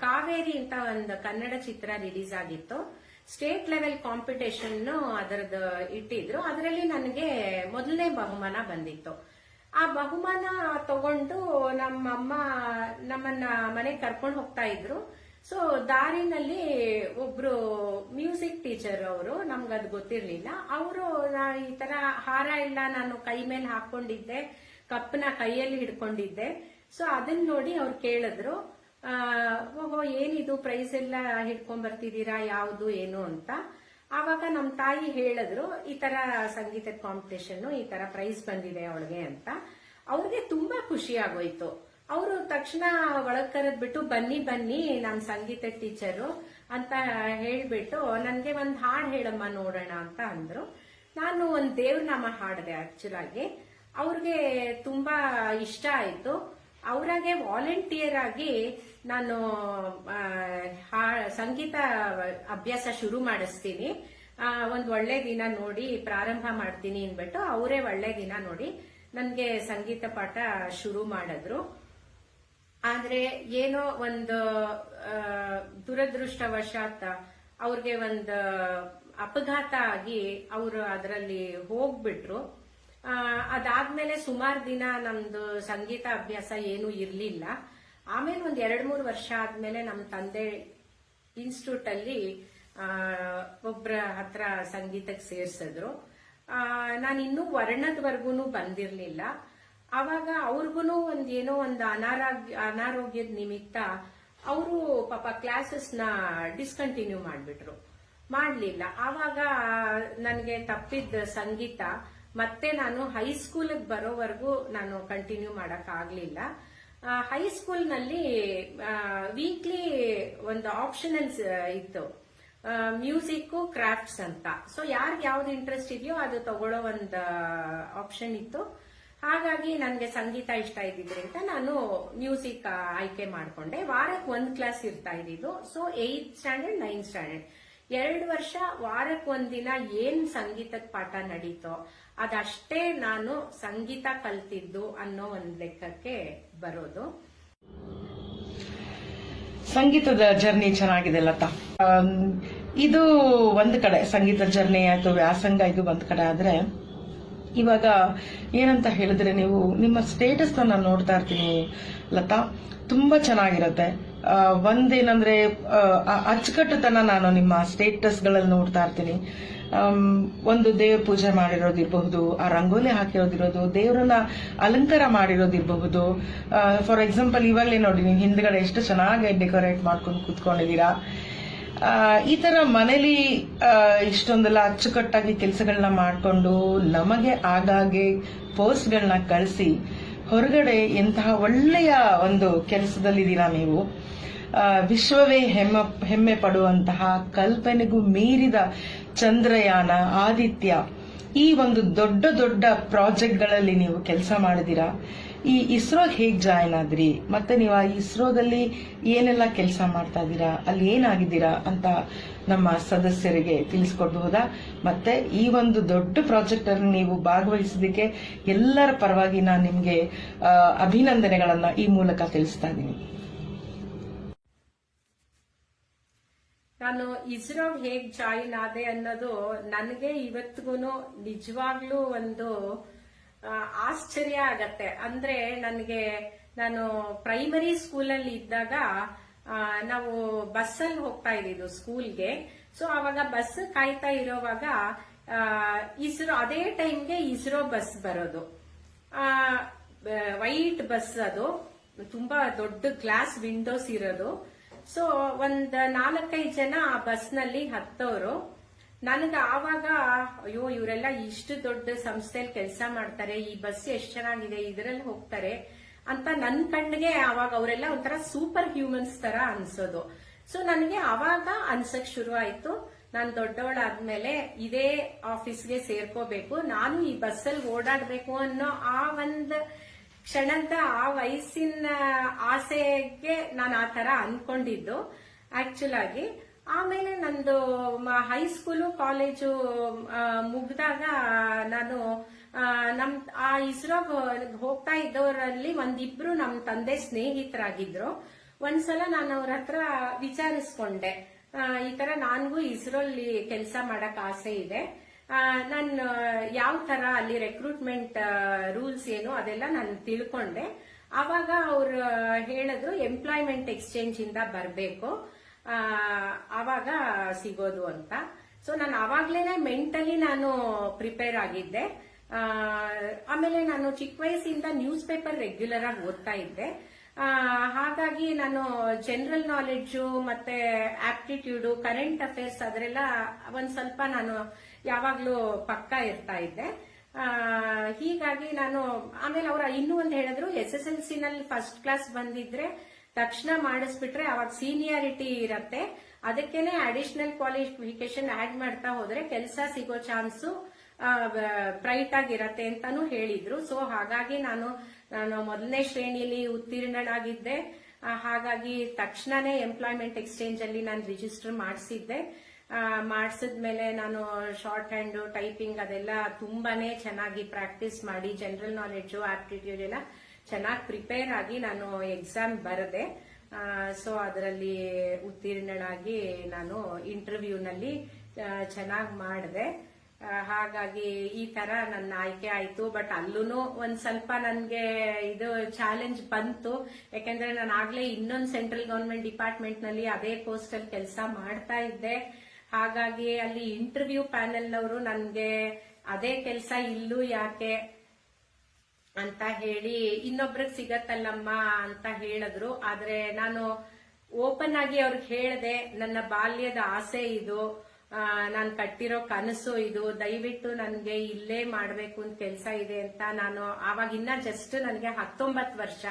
ಕಾವೇರಿ ಅಂತ ಒಂದು ಕನ್ನಡ ಚಿತ್ರ ರಿಲೀಸ್ ಆಗಿತ್ತು. ಸ್ಟೇಟ್ ಲೆವೆಲ್ ಕಾಂಪಿಟೇಷನ್ ಅದರದ್ದು ಇಟ್ಟಿದ್ರು. ಅದರಲ್ಲಿ ನನಗೆ ಮೊದಲನೇ ಬಹುಮಾನ ಬಂದಿತ್ತು. ಆ ಬಹುಮಾನ ತಗೊಂಡು ನಮ್ಮಮ್ಮ ನಮ್ಮನ್ನ ಮನೆಗೆ ಕರ್ಕೊಂಡು ಹೋಗ್ತಾ ಇದ್ರು. ಸೊ ದಾರಿನಲ್ಲಿ ಒಬ್ರು ಮ್ಯೂಸಿಕ್ ಟೀಚರ್ ಅವರು, ನಮ್ಗದು ಗೊತ್ತಿರ್ಲಿಲ್ಲ. ಅವರು ಈ ತರ ಹಾರ ಎಲ್ಲ ನಾನು ಕೈ ಮೇಲೆ ಹಾಕೊಂಡಿದ್ದೆ ಕಪ್ನ ಕೈಯಲ್ಲಿ ಹಿಡ್ಕೊಂಡಿದ್ದೆ. ಸೊ ಅದನ್ನ ನೋಡಿ ಅವ್ರು ಕೇಳಿದ್ರು. ಓಹೋ, ಏನಿದು ಪ್ರೈಸ್ ಎಲ್ಲ ಹಿಡ್ಕೊಂಡ್ ಬರ್ತಿದ್ದೀರಾ, ಯಾವುದು, ಏನು ಅಂತ. ಆವಾಗ ನಮ್ಮ ತಾಯಿ ಹೇಳಿದ್ರು, ಈ ತರ ಸಂಗೀತದ ಕಾಂಪಿಟೇಷನ್ ಈ ತರ ಪ್ರೈಸ್ ಬಂದಿದೆ ಅವಳಿಗೆ ಅಂತ. ಅವ್ರಿಗೆ ತುಂಬಾ ಖುಷಿ ಆಗೋಯ್ತು. ಅವರು ತಕ್ಷಣ ಒಳಗ್ ಕರೆದ್ಬಿಟ್ಟು ಬನ್ನಿ ಬನ್ನಿ, ನಮ್ ಸಂಗೀತ ಟೀಚರು ಅಂತ ಹೇಳ್ಬಿಟ್ಟು, ನನ್ಗೆ ಒಂದ್ ಹಾಡ್ ಹೇಳಮ್ಮ ನೋಡೋಣ ಅಂತ ಅಂದ್ರು. ನಾನು ಒಂದ್ ದೇವ್ರನಾಮ ಹಾಡಿದೆ ಆಕ್ಚುಲ್ ಆಗಿ. ಅವ್ರಿಗೆ ತುಂಬಾ ಇಷ್ಟ ಆಯ್ತು. ಅವರಾಗೆ ವಾಲಂಟಿಯರ್ ಆಗಿ ನಾನು ಸಂಗೀತ ಅಭ್ಯಾಸ ಶುರು ಮಾಡಿಸ್ತೀನಿ. ಒಂದು ಒಳ್ಳೆ ದಿನ ನೋಡಿ ಪ್ರಾರಂಭ ಮಾಡ್ತೀನಿ ಅಂದ್ಬಿಟ್ಟು ಅವರೇ ಒಳ್ಳೆ ದಿನ ನೋಡಿ ನನಗೆ ಸಂಗೀತ ಪಾಠ ಶುರು ಮಾಡಿದ್ರು. ಆದ್ರೆ ಏನೋ ಒಂದು ದುರದೃಷ್ಟವಶಾತ್ ಅವ್ರಿಗೆ ಒಂದು ಅಪಘಾತ ಆಗಿ ಅವರು ಅದರಲ್ಲಿ ಹೋಗ್ಬಿಟ್ರು. ಅದಾದ್ಮೇಲೆ ಸುಮಾರು ದಿನ ನಮ್ದು ಸಂಗೀತ ಅಭ್ಯಾಸ ಏನು ಇರಲಿಲ್ಲ. ಆಮೇಲೆ ಒಂದ್ ಎರಡ್ ಮೂರು ವರ್ಷ ಆದ್ಮೇಲೆ ನಮ್ಮ ತಂದೆ ಇನ್ಸ್ಟಿಟ್ಯೂಟ್ ಅಲ್ಲಿ ಒಬ್ಬರ ಹತ್ರ ಸಂಗೀತಕ್ಕೆ ಸೇರ್ಸಿದ್ರು. ನಾನು ಇನ್ನೂ ವರ್ಣದವರೆಗೂ ಬಂದಿರಲಿಲ್ಲ. ಆವಾಗ ಅವ್ರಿಗೂ ಒಂದು ಏನೋ ಒಂದು ಅನಾರೋಗ್ಯ ಅನಾರೋಗ್ಯದ ನಿಮಿತ್ತ ಅವರು ಪಾಪ ಕ್ಲಾಸಸ್ನ ಡಿಸ್ಕಂಟಿನ್ಯೂ ಮಾಡಿಬಿಟ್ರು. ಮಾಡಲಿಲ್ಲ. ಆವಾಗ ನನಗೆ ತಪ್ಪಿದ್ದ ಸಂಗೀತ ಮತ್ತೆ ನಾನು ಹೈಸ್ಕೂಲ್ಗೆ ಬರೋವರೆಗೂ ನಾನು ಕಂಟಿನ್ಯೂ ಮಾಡಕ್ ಆಗ್ಲಿಲ್ಲ. ಹೈಸ್ಕೂಲ್ನಲ್ಲಿ ವೀಕ್ಲಿ ಒಂದು ಆಪ್ಷನಲ್ಸ್ ಇತ್ತು. ಮ್ಯೂಸಿಕ್ ಕ್ರಾಫ್ಟ್ಸ್ ಅಂತ. ಸೊ ಯಾರಿಗೆ ಯಾವ್ದು ಇಂಟ್ರೆಸ್ಟ್ ಇದೆಯೋ ಅದು ತಗೊಳ್ಳೋ ಒಂದು ಆಪ್ಷನ್ ಇತ್ತು. ಹಾಗಾಗಿ ನನಗೆ ಸಂಗೀತ ಇಷ್ಟ ಇದ್ದಿದ್ರಿಂದ ನಾನು ಮ್ಯೂಸಿಕ್ ಆಯ್ಕೆ ಮಾಡ್ಕೊಂಡೆ. ವಾರಕ್ಕೆ ಒಂದ್ ಕ್ಲಾಸ್ ಇರ್ತಾ ಇದ್ದಿದ್ದು. So eighth standard ninth standard ಎರಡು ವರ್ಷ ವಾರಕ್ಕೆ ಒಂದಿನ ಏನ್ ಸಂಗೀತದ ಪಾಠ ನಡೀತೋ ಅದಷ್ಟೇ ನಾನು ಸಂಗೀತ ಕಲ್ತಿದ್ದು ಅನ್ನೋ ಒಂದ್ ಲೆಕ್ಕಕ್ಕೆ ಬರೋದು. ಸಂಗೀತದ ಜರ್ನಿ ಚೆನ್ನಾಗಿದೆ ಲತಾ. ಇದು ಒಂದ್ ಕಡೆ, ಸಂಗೀತ ಜರ್ನಿ ಆಯ್ತು, ವ್ಯಾಸಂಗ ಇದು ಒಂದ್ ಕಡೆ ಆದ್ರೆ, ಇವಾಗ ಏನಂತ ಹೇಳಿದ್ರೆ ನೀವು ನಿಮ್ಮ ಸ್ಟೇಟಸ್ ನಾನು ನೋಡ್ತಾ ಇರ್ತೀನಿ ಲತಾ. ತುಂಬಾ ಚೆನ್ನಾಗಿರುತ್ತೆ. ಒಂದೇನಂದ್ರೆ ಅಚ್ಚುಕಟ್ಟುತನ ನಾನು ನಿಮ್ಮ ಸ್ಟೇಟಸ್ಗಳಲ್ಲಿ ನೋಡ್ತಾ ಇರ್ತೀನಿ. ಒಂದು ದೇವ್ರ ಪೂಜೆ ಮಾಡಿರೋದಿರಬಹುದು, ಆ ರಂಗೋಲಿ ಹಾಕಿರೋದಿರೋದು, ದೇವರನ್ನ ಅಲಂಕಾರ ಮಾಡಿರೋದಿರಬಹುದು. ಫಾರ್ ಎಕ್ಸಾಂಪಲ್ ಇವಾಗಲೇ ನೋಡಿ, ನೀವು ಹಿಂದ್ಗಡೆ ಎಷ್ಟು ಚೆನ್ನಾಗಿ ಡೆಕೋರೇಟ್ ಮಾಡ್ಕೊಂಡು ಕೂತ್ಕೊಂಡಿದ್ದೀರಾ. ಈ ತರ ಮನೇಲಿ ಇಷ್ಟೊಂದೆಲ್ಲ ಅಚ್ಚುಕಟ್ಟಾಗಿ ಕೆಲಸಗಳನ್ನ ಮಾಡಿಕೊಂಡು ನಮಗೆ ಆಗಾಗ್ಗೆ ಪೋಸ್ಟ್ಗಳನ್ನ ಕಳಿಸಿ, ಹೊರಗಡೆ ಎಂತಹ ಒಳ್ಳೆಯ ಒಂದು ಕೆಲಸದಲ್ಲಿದ್ದೀರಾ ನೀವು? ವಿಶ್ವವೇ ಹೆಮ್ಮ ಹೆಮ್ಮೆ ಪಡುವಂತಹ ಕಲ್ಪನೆಗೂ ಮೀರಿದ ಚಂದ್ರಯಾನ ಆದಿತ್ಯ. ಈ ಒಂದು ದೊಡ್ಡ ದೊಡ್ಡ ಪ್ರಾಜೆಕ್ಟ್ಗಳಲ್ಲಿ ನೀವು ಕೆಲಸ ಮಾಡಿದಿರಾ. ಈ ಇಸ್ರೋ ಹೇಗೆ ಜಾಯ್ನ್ ಆದ್ರಿ? ಮತ್ತೆ ನೀವು ಆ ಇಸ್ರೋದಲ್ಲಿ ಏನೆಲ್ಲ ಕೆಲಸ ಮಾಡ್ತಾ ಇದ್ದೀರಾ ಅಲ್ಲಿ ಏನಾಗಿದ್ದೀರಾ ಅಂತ ನಮ್ಮ ಸದಸ್ಯರಿಗೆ ತಿಳಿಸ್ಕೊಡ್ಬಹುದಾ ಮತ್ತೆ ಈ ಒಂದು ದೊಡ್ಡ ಪ್ರಾಜೆಕ್ಟ್ ಅಲ್ಲಿ ನೀವು ಭಾಗವಹಿಸಿದ್ದಕ್ಕೆ ಎಲ್ಲರ ಪರವಾಗಿ ನಾನು ನಿಮಗೆ ಅಭಿನಂದನೆಗಳನ್ನ ಈ ಮೂಲಕ ತಿಳಿಸ್ತಾ ಇದ್ದೀನಿ. ನಾನು ಇಸ್ರೋ ಹೇಗ್ ಜಾಯಿನ್ ಆದೆ ಅನ್ನೋದು ನನಗೆ ಇವತ್ತಿಗೂ ನಿಜವಾಗ್ಲೂ ಒಂದು ಆಶ್ಚರ್ಯ ಆಗತ್ತೆ. ಅಂದ್ರೆ ನನಗೆ ನಾನು ಪ್ರೈಮರಿ ಸ್ಕೂಲಲ್ಲಿ ಇದ್ದಾಗ ನಾವು ನಾವು ಬಸ್ಸಲ್ಲಿ ಹೋಗ್ತಾ ಇದ್ದಿದ್ದು ಸ್ಕೂಲ್ಗೆ ಸೊ ಅವಾಗ ಬಸ್ ಕಾಯ್ತಾ ಇರೋವಾಗ ಆ, ಇಸ್ರೋ ಅದೇ ಟೈಮ್ಗೆ ಇಸ್ರೋ ಬಸ್ ಬರೋದು. ವೈಟ್ ಬಸ್ ಅದು. ತುಂಬಾ ದೊಡ್ಡ ಗ್ಲಾಸ್ ವಿಂಡೋಸ್ ಇರೋದು. ಸೊ ಒಂದ್ ನಾಲ್ಕೈದು ಜನ ಆ ಬಸ್ನಲ್ಲಿ ಹತ್ತವರು ನನಗ ಆವಾಗ, ಅಯ್ಯೋ, ಇವರೆಲ್ಲ ಇಷ್ಟು ದೊಡ್ಡ ಸಂಸ್ಥೆಯಲ್ಲಿ ಕೆಲಸ ಮಾಡ್ತಾರೆ, ಈ ಬಸ್ ಎಷ್ಟು ಚೆನ್ನಾಗಿದೆ, ಇದರಲ್ಲಿ ಹೋಗ್ತಾರೆ ಅಂತ ನನ್ ಕಣ್ಣಿಗೆ ಆವಾಗ ಅವರೆಲ್ಲ ಒಂಥರ ಸೂಪರ್ ಹ್ಯೂಮನ್ಸ್ ತರ ಅನ್ಸೋದು. ಸೊ ನನಗೆ ಆವಾಗ ಅನ್ಸಕ್ ಶುರು ಆಯ್ತು ನಾನು ದೊಡ್ಡವಳಾದ್ಮೇಲೆ ಇದೇ ಆಫೀಸ್ಗೆ ಸೇರ್ಕೋಬೇಕು. ನಾನು ಈ ಬಸ್ಸಲ್ಲಿ ಓಡಾಡಬೇಕು ಅನ್ನೋ ಆ ಒಂದ್ ಕ್ಷಣದ ಆ ವಯಸ್ಸಿನ ಆಸೆಗೆ ನಾನು ಆ ತರ ಅನ್ಕೊಂಡಿದ್ದು ಆಕ್ಚುಲ್ ಆಗಿ. ಆಮೇಲೆ ನಂದು ಹೈಸ್ಕೂಲು ಕಾಲೇಜು ಮುಗ್ದಾಗ ನಾನು ನಮ್, ಆ ಇಸ್ರೋ ಹೋಗ್ತಾ ಇದ್ದವರಲ್ಲಿ ಒಂದಿಬ್ರು ನಮ್ ತಂದೆ ಸ್ನೇಹಿತರಾಗಿದ್ರು. ಒಂದ್ಸಲ ನಾನು ಅವ್ರ ಹತ್ರ ವಿಚಾರಿಸ್ಕೊಂಡೆ. ಈ ತರ ನನ್ಗೂ ಇಸ್ರೋಲ್ಲಿ ಕೆಲಸ ಮಾಡಕ್ ಆಸೆ ಇದೆ. ನಾನು ಯಾವ ತರ ಅಲ್ಲಿ ರೆಕ್ರೂಟ್ಮೆಂಟ್ ರೂಲ್ಸ್ ಏನು ಅದೆಲ್ಲ ನಾನು ತಿಳ್ಕೊಂಡೆ. ಆವಾಗ ಅವ್ರು ಹೇಳಿದ್ರು ಎಂಪ್ಲಾಯ್ಮೆಂಟ್ ಎಕ್ಸ್ಚೇಂಜ್ ಇಂದ ಬರಬೇಕು. ಆವಾಗ ಸಿಗೋದು ಅಂತ. ಸೊ ನಾನು ಅವಾಗ್ಲೇನೆ ಮೆಂಟಲಿ ನಾನು ಪ್ರಿಪೇರ್ ಆಗಿದ್ದೆ. ಆಮೇಲೆ ನಾನು ಚಿಕ್ಕ ವಯಸ್ಸಿಂದ ನ್ಯೂಸ್ ಪೇಪರ್ ರೆಗ್ಯುಲರ್ ಆಗಿ ಓದ್ತಾ ಇದ್ದೆ. ಹಾಗಾಗಿ ನಾನು ಜನರಲ್ ನಾಲೆಡ್ಜು ಮತ್ತೆ ಆಪ್ಟಿಟ್ಯೂಡು ಕರೆಂಟ್ ಅಫೇರ್ಸ್ ಅದರೆಲ್ಲ ಒಂದ್ ಸ್ವಲ್ಪ ನಾನು ಯಾವಾಗ್ಲೂ ಪಕ್ಕ ಇರ್ತಾ ಇದ್ದೆ. ಹೀಗಾಗಿ ನಾನು, ಆಮೇಲೆ ಅವರ ಇನ್ನೂ ಒಂದು ಹೇಳಿದ್ರು, ಎಸ್ ಎಸ್ ಎಲ್ ಸಿ ನಲ್ಲಿ ಫಸ್ಟ್ ಕ್ಲಾಸ್ ಬಂದಿದ್ರೆ ತಕ್ಷಣ ಮಾಡಿಸ್ಬಿಟ್ರೆ ಅವಾಗ ಸೀನಿಯಾರಿಟಿ ಇರತ್ತೆ. ಅದಕ್ಕೇನೆ ಅಡಿಷನಲ್ ಕ್ವಾಲಿಫಿಕೇಶನ್ ಆಡ್ ಮಾಡ್ತಾ ಹೋದ್ರೆ ಕೆಲಸ ಸಿಗೋ ಚಾನ್ಸು ಬ್ರೈಟ್ ಆಗಿರತ್ತೆ ಅಂತಾನು ಹೇಳಿದ್ರು. ಸೊ ಹಾಗಾಗಿ ನಾನು ನಾನು ಮೊದಲನೇ ಶ್ರೇಣಿಯಲ್ಲಿ ಉತ್ತೀರ್ಣನಾಗಿದ್ದೆ. ಹಾಗಾಗಿ ತಕ್ಷಣನೇ ಎಂಪ್ಲಾಯ್ಮೆಂಟ್ ಎಕ್ಸ್ಚೇಂಜ್ ಅಲ್ಲಿ ನಾನು ರಿಜಿಸ್ಟರ್ ಮಾಡಿಸಿದ್ದೆ. ಮಾಡಿಸಿದ್ಮೇಲೆ ನಾನು ಶಾರ್ಟ್ ಹ್ಯಾಂಡ್ ಟೈಪಿಂಗ್ ಅದೆಲ್ಲ ತುಂಬಾನೇ ಚೆನ್ನಾಗಿ ಪ್ರಾಕ್ಟೀಸ್ ಮಾಡಿ ಜನರಲ್ ನಾಲೆಡ್ಜು ಆಪ್ಟಿಟ್ಯೂಡ್ ಎಲ್ಲ ಚೆನ್ನಾಗಿ ಪ್ರಿಪೇರ್ ಆಗಿ ನಾನು ಎಕ್ಸಾಮ್ ಬರದೆ. ಸೊ ಅದರಲ್ಲಿ ಉತ್ತೀರ್ಣಳಾಗಿ ನಾನು ಇಂಟರ್ವ್ಯೂನಲ್ಲಿ ಚೆನ್ನಾಗಿ ಮಾಡಿದೆ. ಹಾಗಾಗಿ ಈ ತರ ನನ್ನ ಆಯ್ಕೆ ಆಯ್ತು. ಬಟ್ ಅಲ್ಲೂ ಒಂದ್ ಸ್ವಲ್ಪ ನನ್ಗೆ ಇದು ಚಾಲೆಂಜ್ ಬಂತು. ಯಾಕಂದ್ರೆ ನಾನು ಆಗ್ಲೇ ಇನ್ನೊಂದು ಸೆಂಟ್ರಲ್ ಗವರ್ಮೆಂಟ್ ಡಿಪಾರ್ಟ್ಮೆಂಟ್ನಲ್ಲಿ ಅದೇ ಪೋಸ್ಟ್ ಅಲ್ಲಿ ಕೆಲಸ ಮಾಡ್ತಾ ಇದ್ದೆ. ಹಾಗಾಗಿ ಅಲ್ಲಿ ಇಂಟರ್ವ್ಯೂ ಪ್ಯಾನೆಲ್ ನವರು ನನ್ಗೆ ಅದೇ ಕೆಲಸ ಇಲ್ಲೂ ಯಾಕೆ ಅಂತ ಹೇಳಿ ಇನ್ನೊಬ್ರಿಗೆ ಸಿಗತ್ತಲ್ಲಮ್ಮ ಅಂತ ಹೇಳಿದ್ರು. ಆದ್ರೆ ನಾನು ಓಪನ್ ಆಗಿ ಅವ್ರಿಗೆ ಹೇಳಿದೆ, ನನ್ನ ಬಾಲ್ಯದ ಆಸೆ ಇದು ನಾನು ಕಟ್ಟಿರೋ ಕನಸು ಇದು, ದಯವಿಟ್ಟು ನನ್ಗೆ ಇಲ್ಲೇ ಮಾಡ್ಬೇಕು ಅಂತ ಕೆಲಸ ಇದೆ ಅಂತ ನಾನು ಆವಾಗ ಇನ್ನ ಜಸ್ಟ್ ನನ್ಗೆ ಹತ್ತೊಂಬತ್ತು ವರ್ಷ.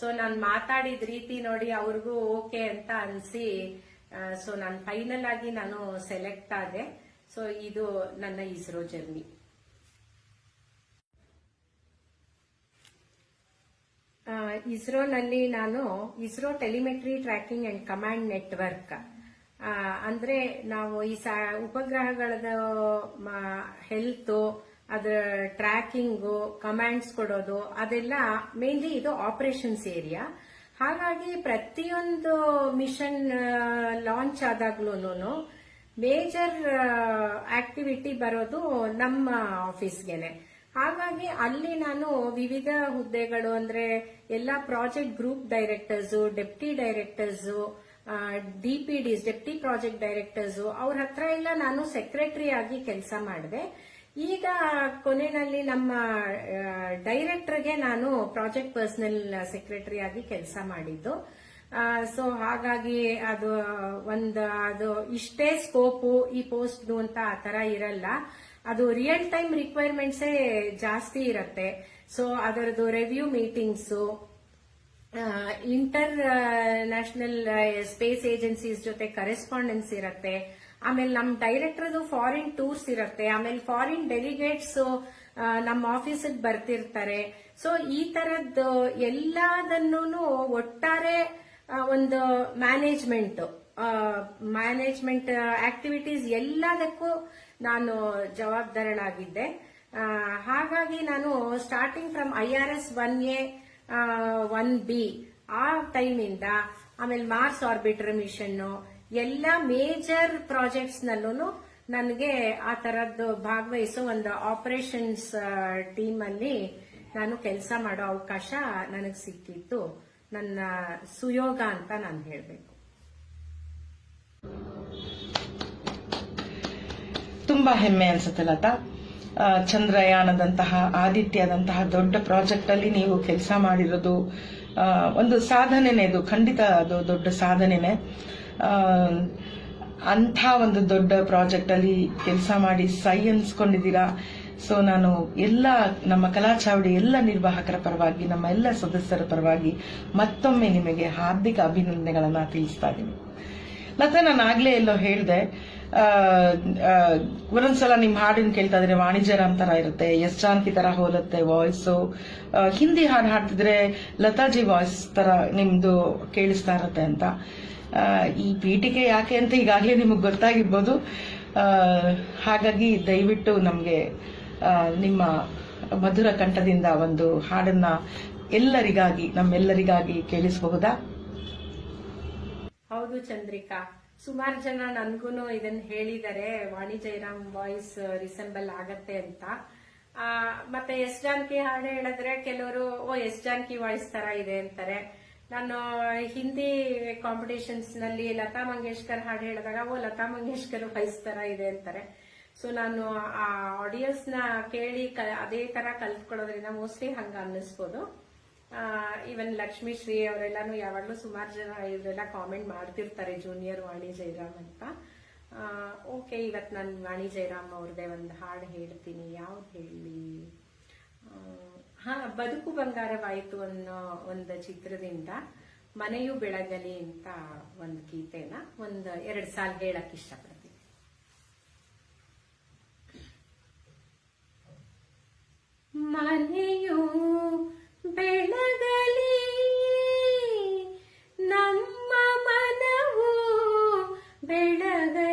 ಸೊ ನಾನು ಮಾತಾಡಿದ ರೀತಿ ನೋಡಿ ಅವ್ರಿಗೂ ಓಕೆ ಅಂತ ಅನ್ಸಿ ಸೊ ನಾನು ಫೈನಲ್ ಆಗಿ ನಾನು ಸೆಲೆಕ್ಟ್ ಆದೆ. ಸೊ ಇದು ನನ್ನ ಇಸ್ರೋ ಜರ್ನಿ ಇಸ್ರೋನಲ್ಲಿ ನಾನು ISRO telemetry tracking and command network ಅಂದ್ರೆ ನಾವು ಈ ಉಪಗ್ರಹಗಳದ ಹೆಲ್ತ್ ಅದರ ಟ್ರ್ಯಾಕಿಂಗು ಕಮಾಂಡ್ಸ್ ಕೊಡೋದು, ಅದೆಲ್ಲ ಮೇನ್ಲಿ ಇದು ಆಪರೇಷನ್ಸ್ ಏರಿಯಾ ಹಾಗಾಗಿ ಪ್ರತಿಯೊಂದು ಮಿಷನ್ ಲಾಂಚ್ ಆದಾಗ್ಲೂ ಮೇಜರ್ ಆಕ್ಟಿವಿಟಿ ಬರೋದು ನಮ್ಮ ಆಫೀಸ್ಗೆನೆ ಹಾಗಾಗಿ ಅಲ್ಲಿ ನಾನು ವಿವಿಧ ಹುದ್ದೆಗಳು ಅಂದ್ರೆ ಎಲ್ಲಾ project group directors deputy directors DPDs deputy project directors ಅವ್ರ ಹತ್ರ ಎಲ್ಲ ನಾನು ಸೆಕ್ರೆಟರಿ ಆಗಿ ಕೆಲಸ ಮಾಡಿದೆ. ಈಗ ಕೊನೆಯಲ್ಲಿ ನಮ್ಮ ಡೈರೆಕ್ಟರ್ಗೆ ನಾನು ಪ್ರಾಜೆಕ್ಟ್ ಪರ್ಸನಲ್ ಸೆಕ್ರೆಟರಿ ಆಗಿ ಕೆಲಸ ಮಾಡಿದ್ದು. ಸೊ ಹಾಗಾಗಿ ಅದು, ಒಂದು, ಅದು ಇಷ್ಟೇ ಸ್ಕೋಪು, ಈ ಪೋಸ್ಟ್ ಅಂತ ಆ ಥರ ಇರಲ್ಲ. ಅದು ರಿಯಲ್ ಟೈಮ್ ರಿಕ್ವೈರ್ಮೆಂಟ್ಸೇ ಜಾಸ್ತಿ ಇರುತ್ತೆ. ಸೊ ಅದರದ್ದು review meetings international space agencies ಜೊತೆ ಕರೆಸ್ಪಾಂಡೆನ್ಸ್ ಇರತ್ತೆ. ಆಮೇಲೆ ನಮ್ ಡೈರೆಕ್ಟರ್ದು ಫಾರಿನ್ ಟೂರ್ಸ್ ಇರುತ್ತೆ. ಆಮೇಲೆ ಫಾರಿನ್ ಡೆಲಿಗೇಟ್ಸ್ ನಮ್ಮ ಆಫೀಸಿಗೆ ಬರ್ತಿರ್ತಾರೆ. ಸೊ ಈ ತರದ್ದು ಎಲ್ಲದನ್ನು ಒಟ್ಟಾರೆ ಒಂದು ಮ್ಯಾನೇಜ್ಮೆಂಟ್ ಮ್ಯಾನೇಜ್ಮೆಂಟ್ ಆಕ್ಟಿವಿಟೀಸ್ ಎಲ್ಲದಕ್ಕೂ ನಾನು ಜವಾಬ್ದಾರಳಾಗಿದ್ದೆ. ಹಾಗಾಗಿ ನಾನು starting from I R S one A one B ಆ ಟೈಮಿಂದ ಆಮೇಲೆ ಮಾರ್ಸ್ ಆರ್ಬಿಟರ್ ಮಿಷನ್ ಎಲ್ಲ ಮೇಜರ್ ಪ್ರಾಜೆಕ್ಟ್ಸ್ ನಲ್ಲೂ ನನಗೆ ಆ ತರದ್ದು ಭಾಗವಹಿಸೋ ಒಂದು ಆಪರೇಷನ್ಸ್ ಟೀಮ್ ಅಲ್ಲಿ ನಾನು ಕೆಲಸ ಮಾಡೋ ಅವಕಾಶ ನನಗೆ ಸಿಕ್ಕಿತ್ತು. ನನ್ನ ಸುಯೋಗ ಅಂತ ನಾನು ಹೇಳಬೇಕು. ತುಂಬಾ ಹೆಮ್ಮೆ ಅನ್ಸುತ್ತೆ ಲತಾ. ಚಂದ್ರಯಾನದಂತಹ, ಆದಿತ್ಯದಂತಹ ದೊಡ್ಡ ಪ್ರಾಜೆಕ್ಟ್ ಅಲ್ಲಿ ನೀವು ಕೆಲಸ ಮಾಡಿರೋದು ಒಂದು ಸಾಧನೆನೇ ಇದು. ಖಂಡಿತ ಅದು ದೊಡ್ಡ ಸಾಧನೆನೇ. ಅಂಥ ಒಂದು ದೊಡ್ಡ ಪ್ರಾಜೆಕ್ಟ್ ಅಲ್ಲಿ ಕೆಲಸ ಮಾಡಿ ಸೈ ಅನ್ಸ್ಕೊಂಡಿದ್ದೀರಾ ಸೊ ನಾನು ಎಲ್ಲ ನಮ್ಮ ಕಲಾಚಾವಡಿ ಎಲ್ಲ ನಿರ್ವಾಹಕರ ಪರವಾಗಿ, ನಮ್ಮ ಎಲ್ಲ ಸದಸ್ಯರ ಪರವಾಗಿ ಮತ್ತೊಮ್ಮೆ ನಿಮಗೆ ಹಾರ್ದಿಕ ಅಭಿನಂದನೆಗಳನ್ನು ತಿಳಿಸ್ತಾ ಇದ್ದೀನಿ. ಲತಾ ನಾನು ಆಗಲೇ ಎಲ್ಲೋ ಹೇಳಿದೆ ಒಂದೊಂದ್ಸಲ ನಿಮ್ ಹಾಡಿನ ಕೇಳ್ತಾ ಇದ್ರೆ ವಾಣಿಜ್ಯರಾಮ್ ತರ ಇರುತ್ತೆ, ಎಸ್ ಜಾನಕಿ ತರ ಹೋಲುತ್ತೆ ವಾಯ್ಸ್ ಹಿಂದಿ ಹಾಡು ಹಾಡ್ತಿದ್ರೆ ಲತಾಜಿ ವಾಯ್ಸ್ ತರ ನಿಮ್ದು ಕೇಳಿಸ್ತಾ ಇರುತ್ತೆ ಅಂತ. ಈ ಪೀಠಿಕೆ ಯಾಕೆ ಅಂತ ಈಗಾಗಲೇ ನಿಮಗೆ ಗೊತ್ತಾಗಿರ್ಬೋದು. ಹಾಗಾಗಿ ದಯವಿಟ್ಟು ನಮಗೆ ನಿಮ್ಮ ಮಧುರ ಕಂಠದಿಂದ ಒಂದು ಹಾಡನ್ನ ಎಲ್ಲರಿಗಾಗಿ, ನಮ್ಮೆಲ್ಲರಿಗಾಗಿ ಕೇಳಿಸಬಹುದಾ? ಹೌದು ಚಂದ್ರಿಕಾ. ಸುಮಾರು ಜನ ನನ್ಗೂನು ಇದನ್ನ ಹೇಳಿದ್ದಾರೆ ವಾಣಿ ಜಯರಾಮ್ ವಾಯ್ಸ್ ರಿಸೆಂಬಲ್ ಆಗತ್ತೆ ಅಂತ. ಮತ್ತೆ ಎಸ್ ಜಾನಕಿ ಹಾಡು ಹೇಳಿದ್ರೆ ಕೆಲವರು, ಓ, ಎಸ್ ಜಾನಕಿ ವಾಯ್ಸ್ ತರ ಇದೆ ಅಂತಾರೆ. ನಾನು ಹಿಂದಿ ಕಾಂಪಿಟೇಷನ್ಸ್ನಲ್ಲಿ ಲತಾ ಮಂಗೇಶ್ಕರ್ ಹಾಡು ಹೇಳಿದಾಗ, ಓ, ಲತಾ ಮಂಗೇಶ್ಕರ್ ವಾಯ್ಸ್ ತರ ಇದೆ ಅಂತಾರೆ. ಸೊ ನಾನು ಆ ಆಡಿಯನ್ಸ್ನ ಕೇಳಿ ಅದೇ ತರ ಕಲ್ತ್ಕೊಳ್ಳೋದ್ರಿಂದ ಮೋಸ್ಟ್ಲಿ ಹಂಗ ಅನ್ನಿಸ್ಬೋದು. ಇವನ್ ಲಕ್ಷ್ಮೀ ಶ್ರೀ ಅವರೆಲ್ಲಾನು ಯಾವಾಗ್ಲೂ ಸುಮಾರು ಜನ ಇವರೆಲ್ಲ ಕಾಮೆಂಟ್ ಮಾಡ್ತಿರ್ತಾರೆ ಜೂನಿಯರ್ ವಾಣಿ ಜೈರಾಮ್ ಅಂತ. ಓಕೆ ಇವತ್ ನಾನು ವಾಣಿ ಜೈರಾಮ್ ಅವ್ರದೇ ಒಂದು ಹಾಡು ಹೇಳ್ತೀನಿ, ಯಾವ್ದು ಹೇಳಿ? ಹಾ, ಬದುಕು ಬಂಗಾರವಾಯಿತು ಅನ್ನೋ ಒಂದು ಚಿತ್ರದಿಂದ ಮನೆಯು ಬೆಳಗಲಿ ಅಂತ ಒಂದು ಗೀತೆನ ಒಂದು ಎರಡು ಸಾಲ ಹೇಳಕ್ ಇಷ್ಟಪಡ್ತೀನಿ. ಮನೆಯು ಬೆಳಗಲಿ, ನಮ್ಮ ಮನವು ಬೆಳಗಲಿ.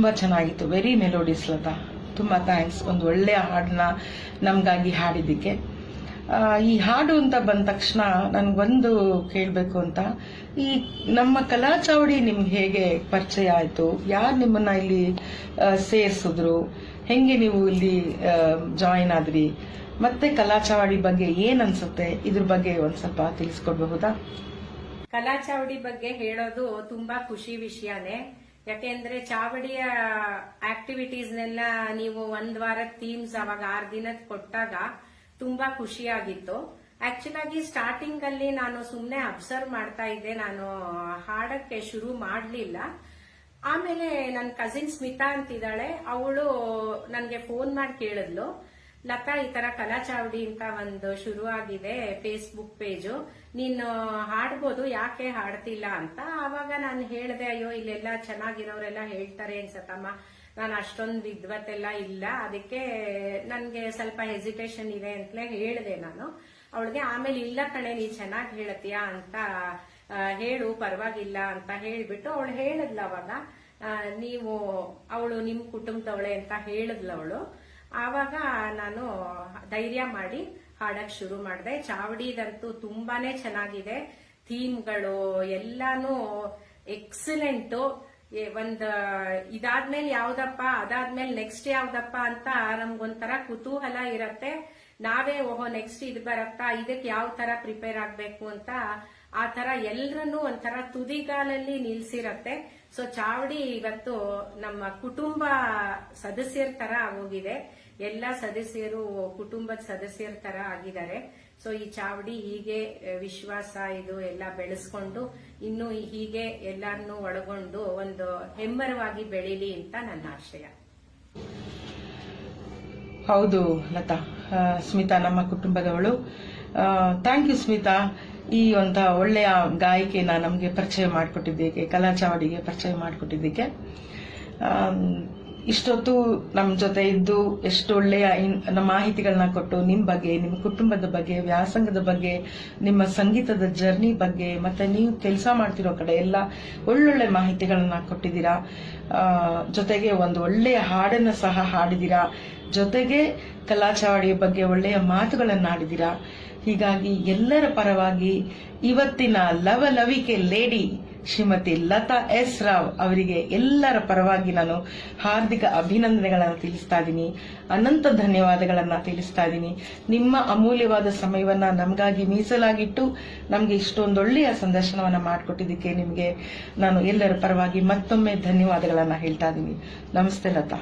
ತುಂಬಾ ಚೆನ್ನಾಗಿತ್ತು. Very melodies Lata. ತುಂಬ ಥ್ಯಾಂಕ್ಸ್ ಒಂದು ಒಳ್ಳೆಯ ಹಾಡನ್ನ ನಮಗಾಗಿ ಹಾಡಿದ್ದಕ್ಕೆ. ಈ ಹಾಡು ಅಂತ ಬಂದ ತಕ್ಷಣ ನನಗೊಂದು ಕೇಳಬೇಕು ಅಂತ. ಈ ನಮ್ಮ ಕಲಾ ಚಾವಡಿ ನಿಮ್ಗೆ ಹೇಗೆ ಪರಿಚಯ ಆಯಿತು? ಯಾರು ನಿಮ್ಮನ್ನ ಇಲ್ಲಿ ಸೇರಿಸಿದ್ರು? ಹೆಂಗೆ ನೀವು ಇಲ್ಲಿ ಜಾಯಿನ್ ಆದ್ರಿ? ಮತ್ತೆ ಕಲಾ ಚಾವಡಿ ಬಗ್ಗೆ ಏನ್ ಅನ್ಸುತ್ತೆ? ಇದ್ರ ಬಗ್ಗೆ ಒಂದ್ ಸ್ವಲ್ಪ ತಿಳಿಸ್ಕೊಡ್ಬಹುದಾ? ಕಲಾ ಚಾವಡಿ ಬಗ್ಗೆ ಹೇಳೋದು ತುಂಬಾ ಖುಷಿ ವಿಷಯನೇ. ಯಾಕೆಂದ್ರೆ ಚಾವಡಿಯ ಆಕ್ಟಿವಿಟೀಸ್ನೆಲ್ಲ ನೀವು ಒಂದ್ ವಾರ ಥೀಮ್ಸ್ ಅವಾಗ ಆರ್ ದಿನದ ಕೊಟ್ಟಾಗ ತುಂಬಾ ಖುಷಿಯಾಗಿತ್ತು. ಆಕ್ಚುಲ್ ಆಗಿ ಸ್ಟಾರ್ಟಿಂಗ್ ಅಲ್ಲಿ ನಾನು ಸುಮ್ನೆ ಅಬ್ಸರ್ವ್ ಮಾಡ್ತಾ ಇದ್ದೆ. ನಾನು ಹಾಡಕ್ಕೆ ಶುರು ಮಾಡ್ಲಿಲ್ಲ. ಆಮೇಲೆ ನನ್ನ ಕಸಿನ್ ಸ್ಮಿತಾ ಅಂತಿದ್ದಾಳೆ. ಅವಳು ನನಗೆ ಫೋನ್ ಮಾಡಿ ಕೇಳಿದ್ಲು. ಲತಾ ಈ ತರ ಕಲಾ ಚಾವಡಿ ಅಂತ ಒಂದು ಶುರು ಆಗಿದೆ ಫೇಸ್ಬುಕ್ ಪೇಜು ನೀನು ಹಾಡ್ಬೋದು, ಯಾಕೆ ಹಾಡ್ತಿಲ್ಲ ಅಂತ. ಆವಾಗ ನಾನು ಹೇಳ್ದೆ, ಅಯ್ಯೋ, ಇಲ್ಲೆಲ್ಲ ಚೆನ್ನಾಗಿರೋರೆಲ್ಲ ಹೇಳ್ತಾರೆ ಅನ್ಸತ್ತಮ್ಮ. ನಾನು ಅಷ್ಟೊಂದು ವಿದ್ವತ್ತೆಲ್ಲ ಇಲ್ಲ. ಅದಕ್ಕೆ ನನಗೆ ಸ್ವಲ್ಪ ಹೆಸಿಟೇಷನ್ ಇದೆ ಅಂತಲೇ ಹೇಳಿದೆ ನಾನು. ಅವಳಿಗೆ, ಆಮೇಲೆ ಇಲ್ಲ ಕಣೆ, ನೀ ಚೆನ್ನಾಗಿ ಹೇಳತೀಯ ಅಂತ ಹೇಳು, ಪರವಾಗಿಲ್ಲ ಅಂತ ಹೇಳ್ಬಿಟ್ಟು ಅವಳು ಹೇಳಿದ್ಲು ಅವಾಗ. ನೀವು, ಅವಳು ನಿಮ್ಮ ಕುಟುಂಬದವಳೆ ಅಂತ ಹೇಳಿದ್ಲು ಅವಳು. ಆವಾಗ ನಾನು ಧೈರ್ಯ ಮಾಡಿ ಹಾಡಕ್ ಶುರು ಮಾಡಿದೆ. ಚಾವಡಿದಂತೂ ತುಂಬಾನೇ ಚೆನ್ನಾಗಿದೆ. ಥೀಮ್ಗಳು ಎಲ್ಲಾನು ಎಕ್ಸಲೆಂಟು. ಒಂದ್, ಇದಾದ್ಮೇಲೆ ಯಾವ್ದಪ್ಪ, ಅದಾದ್ಮೇಲೆ ನೆಕ್ಸ್ಟ್ ಯಾವ್ದಪ್ಪ ಅಂತ ನಮ್ಗೊಂಥರ ಕುತೂಹಲ ಇರತ್ತೆ. ನಾವೇ ಓಹೋ, ನೆಕ್ಸ್ಟ್ ಇದು ಬರತ್ತಾ ಇದಕ್ಕೆ ಯಾವ ತರ ಪ್ರಿಪೇರ್ ಆಗ್ಬೇಕು ಅಂತ ಆ ತರ ಎಲ್ರನ್ನೂ ಒಂಥರ ತುದಿಗಾಲಲ್ಲಿ ನಿಲ್ಸಿರತ್ತೆ. ಸೊ ಚಾವಡಿ ಇವತ್ತು ನಮ್ಮ ಕುಟುಂಬ ಸದಸ್ಯರ ತರ ಹೋಗಿದೆ ಎಲ್ಲ ಸದಸ್ಯರು ಕುಟುಂಬದ ಸದಸ್ಯರ ತರ ಆಗಿದ್ದಾರೆ. ಸೊ ಈ ಚಾವಡಿ ಹೀಗೆ ವಿಶ್ವಾಸ ಇದು ಎಲ್ಲ ಬೆಳೆಸ್ಕೊಂಡು, ಇನ್ನು ಹೀಗೆ ಎಲ್ಲರನ್ನೂ ಒಳಗೊಂಡು ಒಂದು ಹೆಮ್ಮರವಾಗಿ ಬೆಳೀಲಿ ಅಂತ ನನ್ನ ಆಶಯ. ಹೌದು ಲತಾ ಸ್ಮಿತಾ ನಮ್ಮ ಕುಟುಂಬದವಳು. Thank you Smita. ಈ ಒಂದ ಒಳ್ಳೆಯ ಗಾಯಕಿನ ನಮಗೆ ಪರಿಚಯ ಮಾಡಿಕೊಟ್ಟಿದ್ದಕ್ಕೆ ಕಲಾ ಚಾವಡಿಗೆ ಪರಿಚಯ ಮಾಡಿಕೊಟ್ಟಿದ್ದಕ್ಕೆ ಇಷ್ಟೊತ್ತು ನಮ್ಮ ಜೊತೆ ಇದ್ದು ಎಷ್ಟು ಒಳ್ಳೆಯ ನಮ್ಮ ಮಾಹಿತಿಗಳನ್ನ ಕೊಟ್ಟು ನಿಮ್ಮ ಬಗ್ಗೆ, ನಿಮ್ಮ ಕುಟುಂಬದ ಬಗ್ಗೆ, ವ್ಯಾಸಂಗದ ಬಗ್ಗೆ, ನಿಮ್ಮ ಸಂಗೀತದ ಜರ್ನಿ ಬಗ್ಗೆ, ಮತ್ತೆ ನೀವು ಕೆಲಸ ಮಾಡ್ತಿರೋ ಕಡೆ ಎಲ್ಲ ಒಳ್ಳೊಳ್ಳೆ ಮಾಹಿತಿಗಳನ್ನ ಕೊಟ್ಟಿದ್ದೀರಾ. ಜೊತೆಗೆ ಒಂದು ಒಳ್ಳೆಯ ಹಾಡನ್ನು ಸಹ ಹಾಡಿದ್ದೀರಾ. ಜೊತೆಗೆ ಕಲಾಚಾವಡಿಯ ಬಗ್ಗೆ ಒಳ್ಳೆಯ ಮಾತುಗಳನ್ನು ಆಡಿದ್ದೀರಾ. ಹೀಗಾಗಿ ಎಲ್ಲರ ಪರವಾಗಿ ಇವತ್ತಿನ ಲವಲವಿಕೆ ಲೇಡಿ ಶ್ರೀಮತಿ ಲತಾ ಎಸ್ ರಾವ್ ಅವರಿಗೆ ಎಲ್ಲರ ಪರವಾಗಿ ನಾನು ಹಾರ್ದಿಕ ಅಭಿನಂದನೆಗಳನ್ನು ತಿಳಿಸ್ತಾ ಇದ್ದೀನಿ ಅನಂತ ಧನ್ಯವಾದಗಳನ್ನು ತಿಳಿಸ್ತಾ ಇದ್ದೀನಿ ನಿಮ್ಮ ಅಮೂಲ್ಯವಾದ ಸಮಯವನ್ನು ನಮಗಾಗಿ ಮೀಸಲಾಗಿಟ್ಟು ನಮಗೆ ಇಷ್ಟೊಂದೊಳ್ಳೆಯ ಸಂದರ್ಶನವನ್ನು ಮಾಡಿಕೊಟ್ಟಿದ್ದಕ್ಕೆ ನಿಮಗೆ ನಾನು ಎಲ್ಲರ ಪರವಾಗಿ ಮತ್ತೊಮ್ಮೆ ಧನ್ಯವಾದಗಳನ್ನು ಹೇಳ್ತಾ ಇದ್ದೀನಿ ನಮಸ್ತೆ ಲತಾ.